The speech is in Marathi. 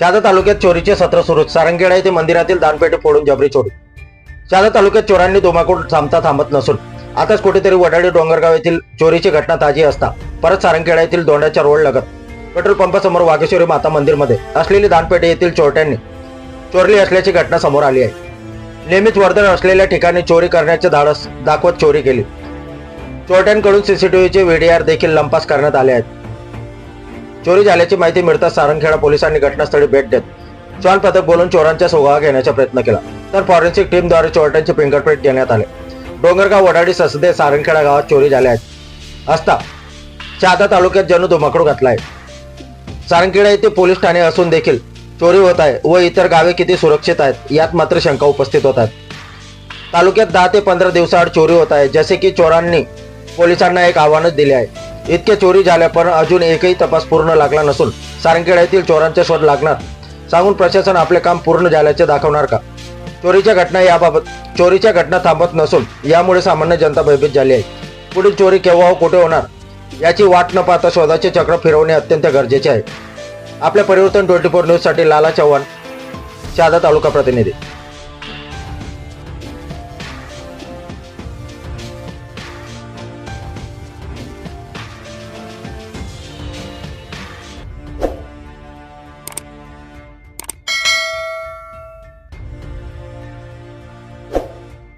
शहादा तालुक्यात चोरीचे सत्र सुरू सारंगेडा येथे मंदिरातील दानपेटे फोडून जबरी चोरी. शहादा तालुक्यात चोरांनी धुमाकूळ थांबता थांबत नसून आताच कुठेतरी वडाळी डोंगरगाव येथील चोरीची घटना ताजी असता परत सारंगेडा येथील दोंड्याच्या रोड लगत. पेट्रोल पंपासमोर वाघेश्वरी माता मंदिरमध्ये असलेली दानपेटे येथील चोरट्यांनी चोरली असल्याची घटना समोर आली आहे. नेहमीच वर्दळ असलेल्या ठिकाणी चोरी करण्याचे धाडस दाखवत चोरी केली. चोरट्यांकडून सीसीटीव्हीचे व्हीडीआर देखील लंपास करण्यात आले आहेत. चोरी झाल्याची माहिती मिळताच सारंगखेडा पोलिसांनी घटनास्थळी भेट देत श्वान पथक बोलून चोरांचा सोगावा घेण्याचा प्रयत्न केला. तर फॉरेन्सिक टीमद्वारे चोरट्यांचे फिंगरप्रिंट देण्यात आले. डोंगरगाव वडाडी ससदे सारंगखेडा गावात चोरी झाल्या आहेत असता शहादा तालुक्यात जणू धुमाकूळ घातला आहे सारंगखेडा येथे पोलीस ठाणे असून देखील चोरी होत आहे व इतर गावे किती सुरक्षित आहेत यात मात्र शंका उपस्थित होतात तालुक्यात दहा ते पंधरा दिवसाआड चोरी होत आहे जसे की चोरांनी पोलिसांना एक आव्हानच दिले आहे. इतके चोरी झाल्या पण अजून एकही तपास पूर्ण लागला नसून सारंगखेडा येथील चोरांचा शोध लागणार. सांगून प्रशासन आपले काम पूर्ण झाल्याचे दाखवणार का? चोरीच्या घटना याबाबत चोरीच्या घटना थांबत नसून यामुळे सामान्य जनता भयभीत झाली आहे. पुढील चोरी केव्हा हो कुठे होणार याची वाट न पाहता शोधाचे चक्र फिरवणे अत्यंत गरजेचे आहे. आपल्या परिवर्तन ट्वेंटी फोर न्यूजसाठी लाला चव्हाण शहादा तालुका प्रतिनिधी.